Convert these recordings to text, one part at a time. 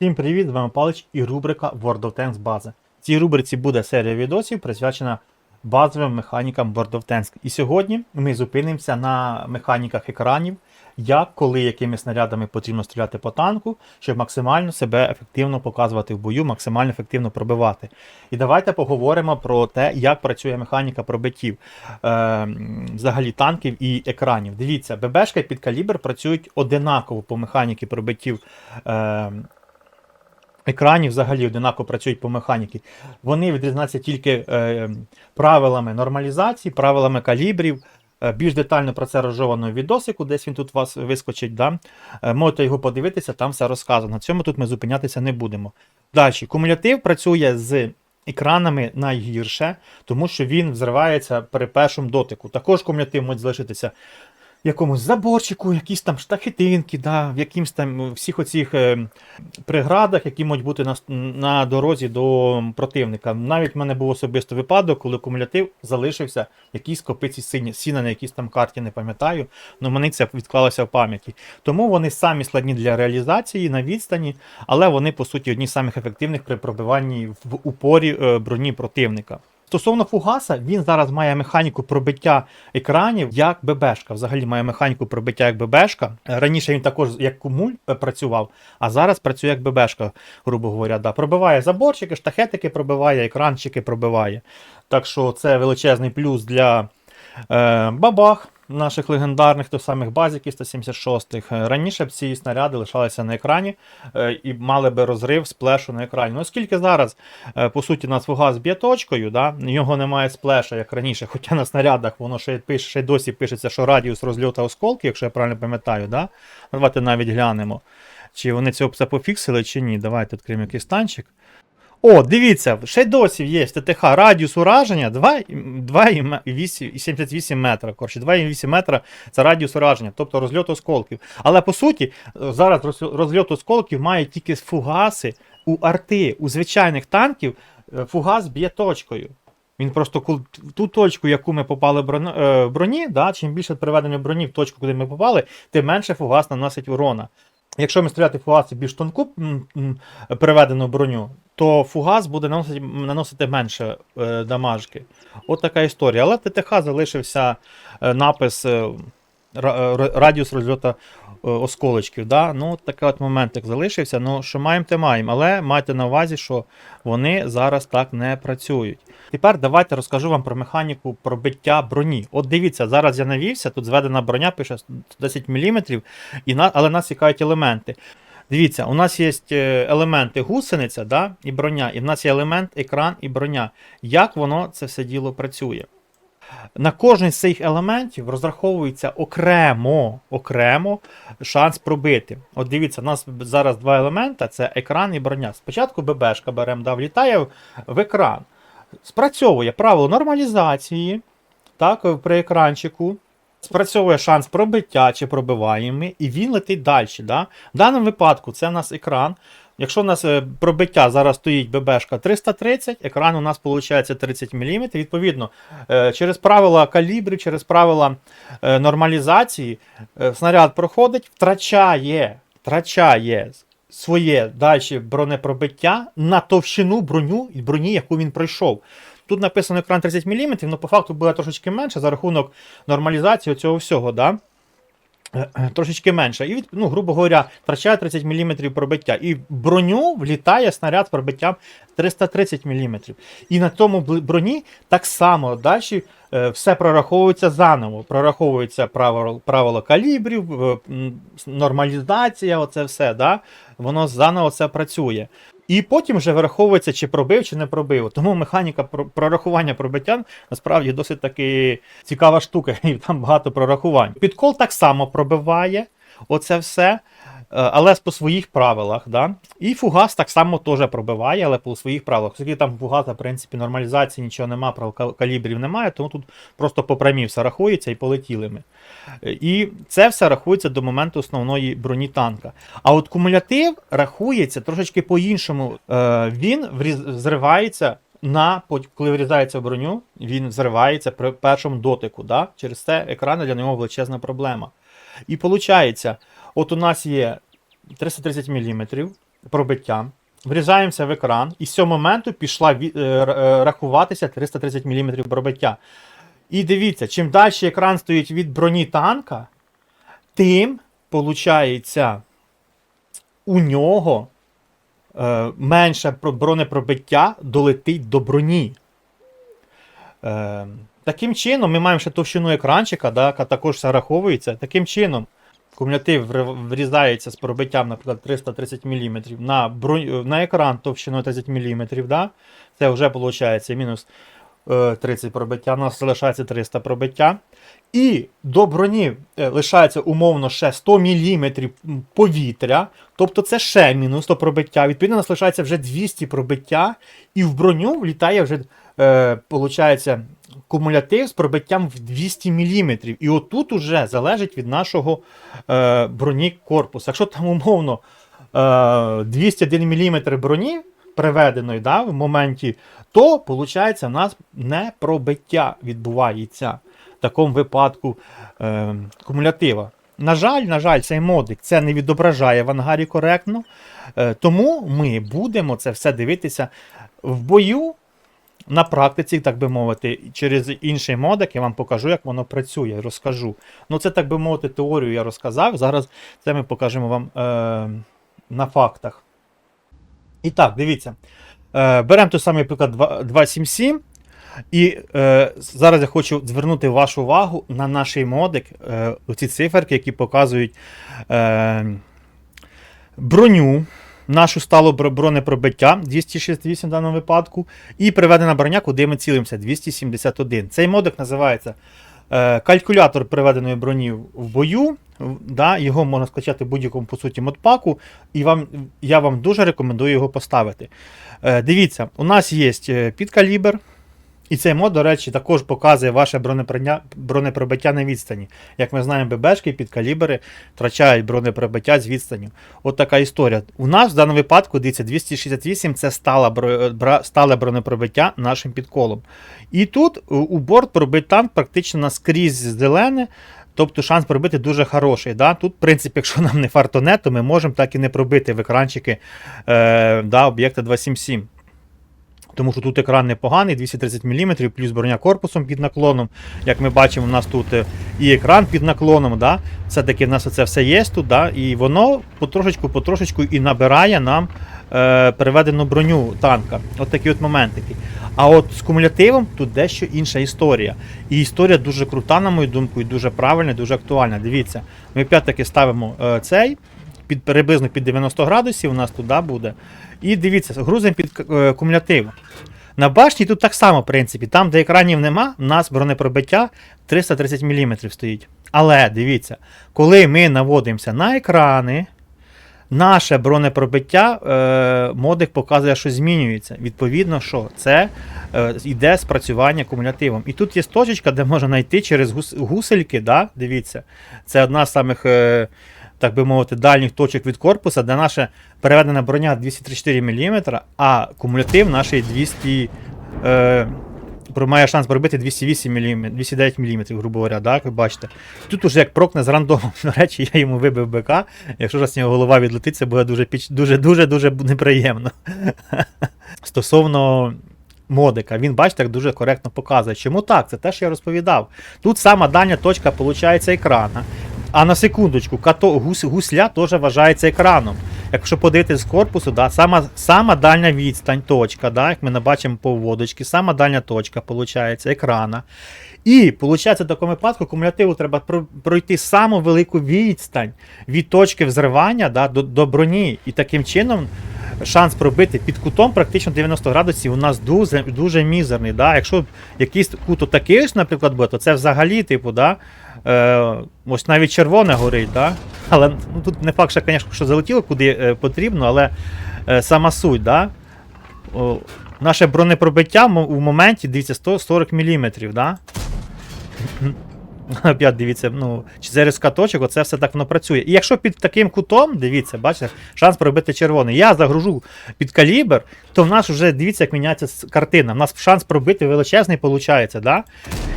Всім привіт, з вами Палич і рубрика World of Tanks база. В цій рубриці буде серія відосів присвячена базовим механікам World of Tanks. І сьогодні ми зупинимося на механіках екранів, як, коли, якими снарядами потрібно стріляти по танку, щоб максимально себе ефективно показувати в бою, максимально ефективно пробивати. І давайте поговоримо про те, як працює механіка пробиттів е, взагалі танків і екранів. Дивіться, ББшка і під калібр працюють одинаково по механіки пробиттів. Е, екранів взагалі одинаково працюють по механіки. Вони відрізняються тільки е, правилами нормалізації, правилами калібрів. Е, Більш детально про це розжовано в відосику, десь він тут у вас вискочить. Да? Е, Можете його подивитися, там все розказано. На цьому тут ми зупинятися не будемо. Далі, кумулятив працює з екранами найгірше, тому що він взривається при першому дотику. Також кумулятив може залишитися якомусь заборчику, якісь там штахетинки, да, в якимсь там е, всіх оцих е, преградах, які можуть бути на, на дорозі до противника. Навіть в мене був особисто випадок, коли кумулятив залишився в якійсь копиці сині, сіна на якійсь там карті, не пам'ятаю, але мені це відклалося в пам'яті. Тому вони самі складні для реалізації на відстані, але вони, по суті, одні з самих ефективних при пробиванні в упорі е, броні противника. Стосовно фугаса, він зараз має механіку пробиття екранів як ББшка. Взагалі має механіку пробиття як ББшка. Раніше він також як кумуль е, працював, а зараз працює як ББшка, грубо говоря. Да. Пробиває заборчики, штахетики пробиває, екранчики пробиває. Так що це величезний плюс для е, бабах наших легендарних, тих самих базіків 176-х. Раніше б ці снаряди лишалися на екрані е, і мали би розрив сплешу на екрані. Ну, оскільки зараз, е, по суті, нас фугас б'є точкою, да, нього немає сплеша, як раніше, хоча на снарядах воно ще, пише, ще досі пишеться, що радіус розльоту осколків, якщо я правильно пам'ятаю, да? давайте навіть глянемо. Чи вони це пофіксили, чи ні. Давайте відкриємо якийсь танчик. О, дивіться, ще досі є в ТТХ радіус ураження 2,78 метра. Коротше, 2,8 метра це радіус ураження, тобто розльот осколків. Але по суті, зараз розльот осколків має тільки фугаси у арти, у звичайних танків е, фугас б'є точкою. Він просто в ту точку, яку ми попали броні, е, броні, да, чим більше приведення броні в точку, куди ми попали, тим менше фугас наносить урона. Якщо ми стріляти фугаси більш тонку приведену броню, то фугас буде наносити, наносити менше е, дамажки. От така історія. Але в ТТХ залишився е, напис е, е, радіус розльоту е, осколочків. Да? Ну, такий от моментик залишився. Ну, що маємо, те маємо. Але майте на увазі, що вони зараз так не працюють. Тепер давайте розкажу вам про механіку пробиття броні. От дивіться, зараз я навівся, тут зведена броня, пише 10 мм, і на, але нас цікавить елементи. Дивіться, у нас є е, елементи гусениця да, і броня, і в нас є елемент екран і броня. Як воно це все діло працює? На кожен з цих елементів розраховується окремо, окремо шанс пробити. От дивіться, у нас зараз два елемента: це екран і броня. Спочатку ББшка беремо, да, влітає в екран. Спрацьовує правило нормалізації, так, при екранчику. Спрацьовує шанс пробиття чи пробиваємо, і він летить далі. Да? В даному випадку це у нас екран. Якщо у нас е, пробиття зараз стоїть ББшка 330, екран у нас виходить 30 мм. Відповідно, е, через правила калібрів, через правила е, нормалізації, снаряд проходить, втрачає, втрачає своє далі бронепробиття на товщину броню, броні, яку він пройшов. Тут написано екран 30 мм, але по факту буде трошечки менше за рахунок нормалізації цього всього. Да? Е, е, Трошечки менше. І, ну, грубо говоря, втрачає 30 мм пробиття. І броню влітає снаряд з пробиттям 330 мм. І на тому броні так само далі е, все прораховується заново. Прораховується правило, правило калібрів, нормалізація, оце все. Да? Воно заново це працює. І потім вже враховується, чи пробив, чи не пробив. Тому механіка про- прорахування пробиття насправді досить таки цікава штука, і там багато прорахувань. Підкол так само пробиває оце все, але по своїх правилах. Да? І фугас так само теж пробиває, але по своїх правилах. Оскільки там фугаса, в принципі, нормалізації нічого немає, кал- калібрів немає, тому тут просто по прямій все рахується і полетіли ми. Е, І це все рахується до моменту основної броні танка. А от кумулятив рахується трошечки по-іншому. Е, Він зривається на коли врізається броню, він зривається при першому дотику. Да? Через це екран для нього величезна проблема. І виходить, от у нас є 330 мм, пробиттям, врізаємося в екран, і з цього моменту пішла е, е, рахуватися 330 мм пробиття. І дивіться, чим далі екран стоїть від броні танка, тим, виходить, у нього е, менше бронепробиття долетить до броні. Таким чином, ми маємо ще товщину екранчика, да, яка також зараховується. Таким чином, кумулятив врізається з пробиттям, наприклад, 330 мм на, бронь, на екран товщиною 30 мм. Да? Це вже виходить мінус е, 30 пробиття, у нас залишається 300 пробиття. І до броні е, лишається умовно ще 100 мм повітря, тобто це ще мінус 100 пробиття. Відповідно, у нас лишається вже 200 пробиття, і в броню влітає вже, е, получається, кумулятив з пробиттям в 200 мм. І отут уже залежить від нашого е, броні корпусу. Якщо там умовно е, 201 мм броні приведеної да, в моменті, то виходить, у нас не пробиття відбувається в такому випадку е, кумулятива. На жаль, на жаль, цей модик це не відображає в ангарі коректно. Е, тому ми будемо це все дивитися в бою. На практиці, так би мовити, через інший модик я вам покажу, як воно працює, розкажу. Ну, це, так би мовити, теорію я розказав. Зараз це ми покажемо вам е, на фактах. І так, дивіться. Е, беремо той самий приклад 277. І е, зараз я хочу звернути вашу увагу на наш модик, е, оці циферки, які показують е, броню, нашу сталу бронепробиття 268 в даному випадку, і приведена броня, куди ми цілимося 271. Цей модик називається е, калькулятор приведеної броні в бою. Да, його можна скачати в будь-якому по суті модпаку, і вам, я вам дуже рекомендую його поставити. Е, дивіться, у нас є е, підкалібр. І цей мод, до речі, також показує ваше бронепробиття, на відстані. Як ми знаємо, ББшки під калібри втрачають бронепробиття з відстані. От така історія. У нас в даному випадку, дивіться, 268 це стале бронепробиття нашим підколом. І тут у борт пробить танк практично наскрізь зелене. Тобто шанс пробити дуже хороший. Да? Тут, в принципі, якщо нам не фартоне, то ми можемо так і не пробити в екранчики е, да, об'єкта 277. Тому що тут екран непоганий, 230 мм, плюс броня корпусом під наклоном. Як ми бачимо, у нас тут е, і екран під наклоном. Да? Все-таки в нас це все є тут, да? і воно потрошечку-потрошечку і набирає нам е, переведену броню танка. От такі от моментики. А от з кумулятивом тут дещо інша історія. І історія дуже крута, на мою думку, і дуже правильна, і дуже актуальна. Дивіться, ми опять-таки ставимо е, цей. Під приблизно під 90 градусів у нас туди буде. І дивіться, грузимо під е, кумулятив. На башні тут так само, в принципі. Там, де екранів нема, у нас бронепробиття 330 мм стоїть. Але дивіться, коли ми наводимося на екрани, наше бронепробиття, е, модик показує, що змінюється. Відповідно, що це е, йде спрацювання кумулятивом. І тут є точечка, де можна знайти через гус, гусельки. Да? Дивіться, це одна з самих. Е, так би мовити, дальніх точок від корпуса, де наша переведена броня 234 мм, а кумулятив наш 200, е, має шанс пробити 208 мм, 209 мм, грубо говоря, да, як ви бачите. Тут уже як прокне з рандомом. До речі, я йому вибив БК. Якщо раз нього голова відлетить, це буде дуже дуже, дуже, дуже неприємно. Стосовно модика, він, бачите, як дуже коректно показує. Чому так? Це те, що я розповідав. Тут сама дальня точка, виходить, екрана. А на секундочку, като, гус, гусля теж вважається екраном. Якщо подивитися з корпусу, да, сама, сама дальня відстань, точка, да, як ми не бачимо по вводочці, сама дальня точка, виходить, екрана. І, виходить, в такому випадку кумулятиву треба пройти саму велику відстань від точки взривання да, до, до броні. І таким чином шанс пробити під кутом практично 90 градусів у нас дуже, дуже мізерний. Да? Якщо якийсь кут отакий, ось, наприклад, буде, то це взагалі, типу, да, е, ось навіть червоне горить. Да? Але ну, тут не факт, що, звісно, що залетіло куди е, потрібно, але е, сама суть. Да? О, наше бронепробиття в моменті, дивіться, 140 мм. Да? Опять дивіться, ну, через каточок, оце все так воно працює. І якщо під таким кутом, дивіться, бачите, шанс пробити червоний. Я загружу під калібр, то в нас вже дивіться, як міняється картина. В нас шанс пробити величезний виходить, да?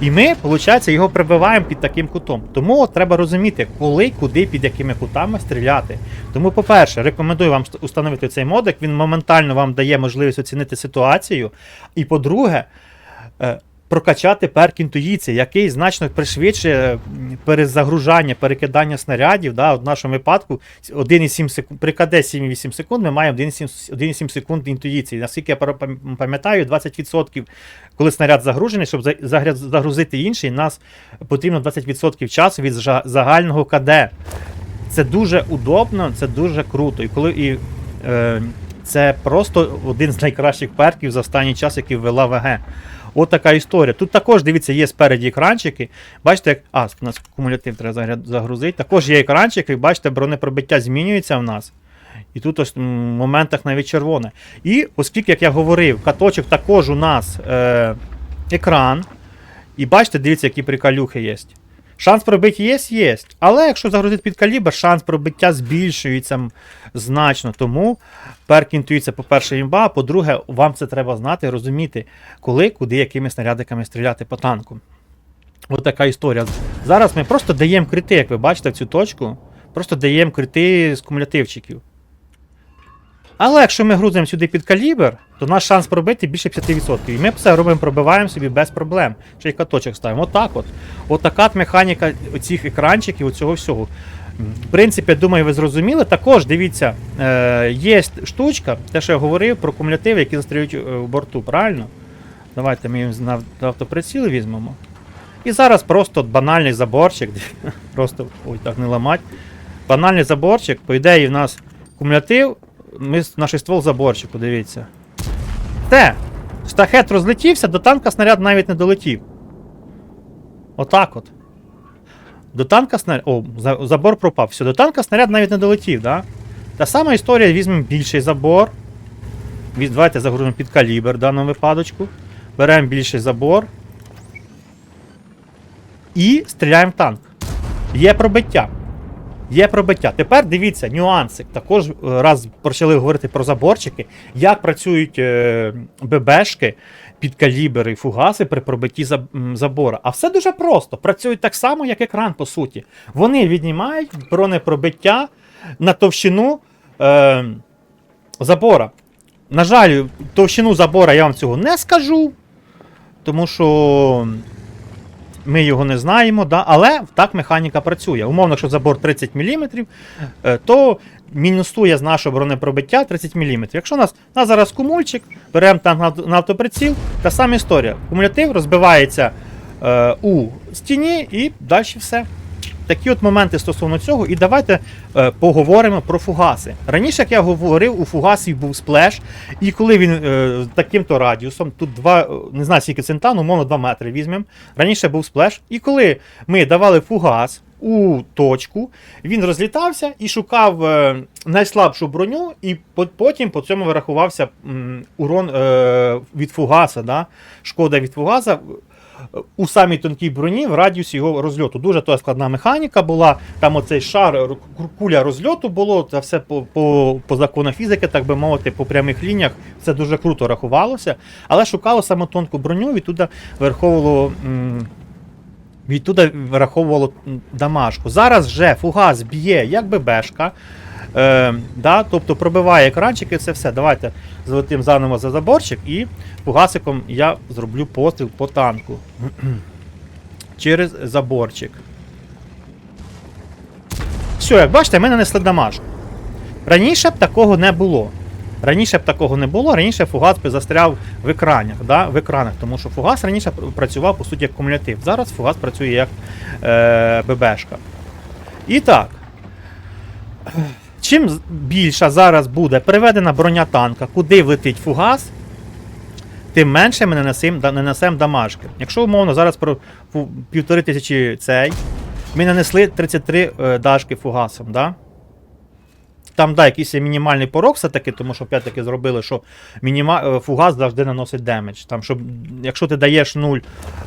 І ми, виходить, його прибиваємо під таким кутом. Тому от треба розуміти, коли, куди, під якими кутами стріляти. Тому, по-перше, рекомендую вам установити цей модик, він моментально вам дає можливість оцінити ситуацію. І по-друге, е, прокачати перк інтуїції, який значно пришвидшує перезагружання, перекидання снарядів. Да, в нашому випадку 1,7 секунд, при КД 7,8 секунд ми маємо 1,7 1,7 секунд інтуїції. Наскільки я пам'ятаю, 20%, коли снаряд загружений, щоб загрузити інший, нас потрібно 20% часу від загального КД. Це дуже удобно, це дуже круто. І коли і, е, це просто один з найкращих перків за останній час, який ввела ВГ. От така історія. Тут також, дивіться, є спереді екранчики. Бачите, як. А, у нас кумулятив треба загрузити. Також є екранчики, бачите, бронепробиття змінюється в нас. І тут ось в моментах навіть червоне. І оскільки, як я говорив, каточок також у нас е, екран. І бачите, дивіться, які прикалюхи є. Шанс пробити є, є. Але якщо загрузити під калібр, шанс пробиття збільшується значно. Тому перк інтуїція, по-перше, імба, по-друге, вам це треба знати, розуміти, коли, куди, якими снарядиками стріляти по танку. Ось така історія. Зараз ми просто даємо крити, як ви бачите, в цю точку. Просто даємо крити з кумулятивчиків. Але якщо ми грузимо сюди під калібр, то наш шанс пробити більше 50%. І ми все робимо, пробиваємо собі без проблем. Ще й каточок ставимо. Отак от. Отака от механіка оцих екранчиків, оцього всього. В принципі, я думаю, ви зрозуміли. Також дивіться, е, є штучка, те, що я говорив про кумулятиви, які застряють е, в борту, правильно? Давайте ми їм на автоприціл візьмемо. І зараз просто банальний заборчик. Просто ой, так не ламать. Банальний заборчик, по ідеї, в нас кумулятив, ми наш ствол заборчику, дивіться. Те! Штахет розлетівся, до танка снаряд навіть не долетів. Отак от. До танка снаряд. О, за- забор пропав. Все, до танка снаряд навіть не долетів, да? Та сама історія, візьмемо більший забор. Давайте загрузимо під калібр в даному випадочку. Беремо більший забор. І стріляємо в танк. Є пробиття. Є пробиття. Тепер дивіться, нюанси. Також е, раз почали говорити про заборчики, як працюють е, ББшки під калібри і фугаси при пробитті заб- забора. А все дуже просто. Працюють так само, як екран, по суті. Вони віднімають бронепробиття на товщину е, забора. На жаль, товщину забора я вам цього не скажу, тому що ми його не знаємо, да? але так механіка працює. Умовно, якщо забор 30 мм, то мінусує з нашого бронепробиття 30 мм. Якщо у нас, у нас зараз кумульчик, беремо там на, на автоприціл, та сама історія. Кумулятив розбивається е, у стіні і далі все. Такі от моменти стосовно цього, і давайте е, поговоримо про фугаси. Раніше, як я говорив, у фугасів був сплеш, і коли він е, таким-то радіусом, тут два, е, не знаю скільки центану, умовно 2 метри візьмемо. Раніше був сплеш, і коли ми давали фугас у точку, він розлітався і шукав е, найслабшу броню, і потім по цьому вирахувався урон е, від фугаса, да? шкода від фугаса у самій тонкій броні в радіусі його розльоту. Дуже то складна механіка була. Там оцей шар, куля розльоту було, це все по, по, по законах фізики, так би мовити, по прямих лініях. Це дуже круто рахувалося. Але шукало саме тонку броню, відтуди вираховувало. м, Відтуди вираховувало м, дамажку. Зараз вже фугас б'є як ББшка. Е, да, тобто пробиває екранчики, це все. Давайте злетим заново за заборчик і фугасиком я зроблю постріл по танку. Через заборчик. Все, як бачите, ми нанесли дамажку. Раніше б такого не було. Раніше б такого не було, раніше фугас би застряв в екранах, да, в екранах, тому що фугас раніше працював по суті як кумулятив. Зараз фугас працює як е, ББшка. І так. Чим більша зараз буде приведена броня танка, куди влетить фугас, тим менше ми нанесемо нанесемо дамажки. Якщо умовно зараз про півтори тисячі цей, ми нанесли 33 е, дашки фугасом, да? Там да, якийсь мінімальний порог все-таки, тому що опять-таки зробили, що мініма... е, фугас завжди наносить демедж. Там, щоб, якщо ти даєш 0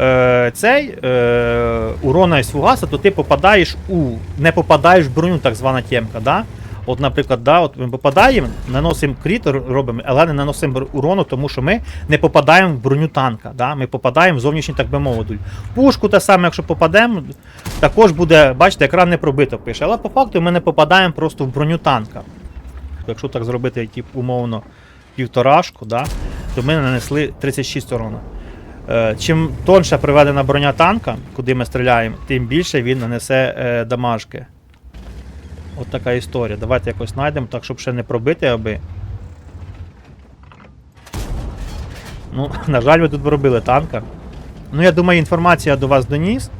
е, цей е, урона із фугаса, то ти попадаєш у. не попадаєш в броню, так звана тємка. Да? От, наприклад, да, от ми попадаємо, наносимо кріт, робимо, але не наносимо урону, тому що ми не попадаємо в броню танка. Да? Ми попадаємо в зовнішній, так би мовити. Пушку те саме, якщо попадемо, також буде, бачите, екран не пробито пише. Але по факту ми не попадаємо просто в броню танка. Якщо так зробити, тип, умовно, півторашку, да, то ми нанесли 36 урона. Е, чим тонша приведена броня танка, куди ми стріляємо, тим більше він нанесе е, дамажки. От така історія. Давайте якось знайдемо, так, щоб ще не пробити, аби. Ну, на жаль, ви тут робили танка. Ну, я думаю, інформація до вас доніс.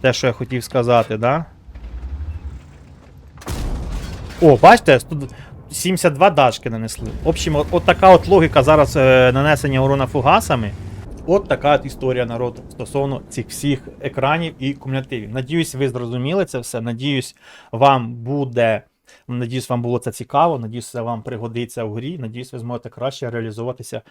Те, що я хотів сказати, да? О, бачите, тут 72 дашки нанесли. В общем, от така от логіка зараз е, нанесення урона фугасами. От така от історія народ стосовно цих всіх екранів і кумулятивів. Надіюсь, ви зрозуміли це все. Надіюсь, вам буде. Надіюсь, вам було це цікаво. Надіюсь, це вам пригодиться в грі. Надіюсь, ви зможете краще реалізуватися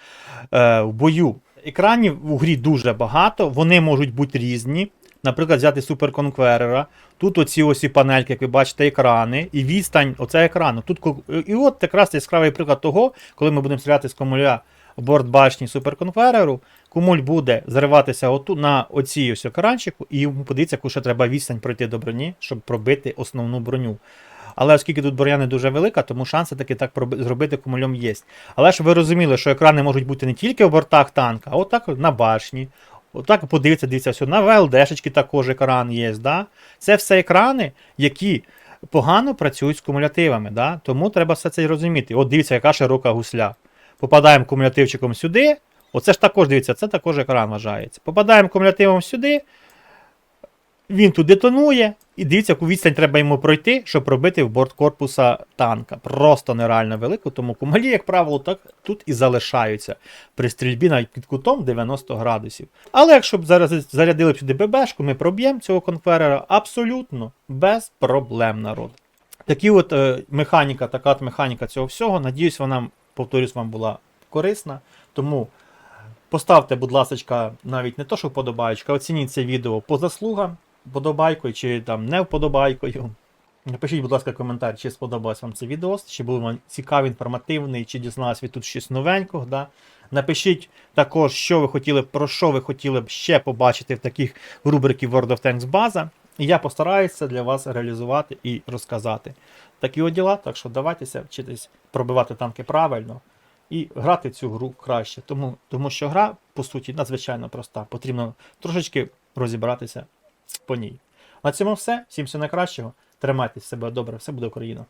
е, в бою. Екранів у грі дуже багато, вони можуть бути різні. Наприклад, взяти суперконкверера. Тут оці ось і панельки, як ви бачите, екрани, і відстань, оце екрану. Тут і от якраз яскравий приклад того, коли ми будемо стріляти з комуля борт башні суперконквереру, кумуль буде зриватися оту, на оцій ось екранчику, і йому подивіться, яку ще треба відстань пройти до броні, щоб пробити основну броню. Але оскільки тут броня не дуже велика, тому шанси таки так зробити кумульом є. Але ж ви розуміли, що екрани можуть бути не тільки в бортах танка, а отак на башні. Отак подивіться, дивіться, все, на ВЛДшечки також екран є. Да? Це все екрани, які погано працюють з кумулятивами. Да? Тому треба все це розуміти. От дивіться, яка широка гусля. Попадаємо кумулятивчиком сюди. Оце ж також дивіться, це також екран вважається. Попадаємо кумулятивом сюди. Він тут детонує, і дивіться, яку відстань треба йому пройти, щоб пробити в борт корпуса танка. Просто нереально велику, тому кумалі, як правило, так тут і залишаються при стрільбі навіть під кутом 90 градусів. Але якщо б зараз зарядили б сюди ББшку, ми проб'ємо цього конферера абсолютно без проблем народ. Такі от е, механіка, така от механіка цього всього. Надіюсь, вона, повторюсь, вам була корисна. Тому поставте, будь ласка, навіть не то, що вподобаєчка, оцініть це відео по заслугам, вподобайкою чи там не вподобайкою. Напишіть, будь ласка, коментар, чи сподобалось вам це відео, чи був вам цікавий, інформативний, чи дізналась ви тут щось новенького. Да? Напишіть також, що ви хотіли, про що ви хотіли б ще побачити в таких рубриків World of Tanks база. І я постараюся для вас реалізувати і розказати. Такі от діла, так що давайтеся вчитись пробивати танки правильно і грати цю гру краще. Тому, тому що гра, по суті, надзвичайно проста. Потрібно трошечки розібратися по ній. На цьому все. Всім всього найкращого. Тримайтесь себе добре, все буде Україна.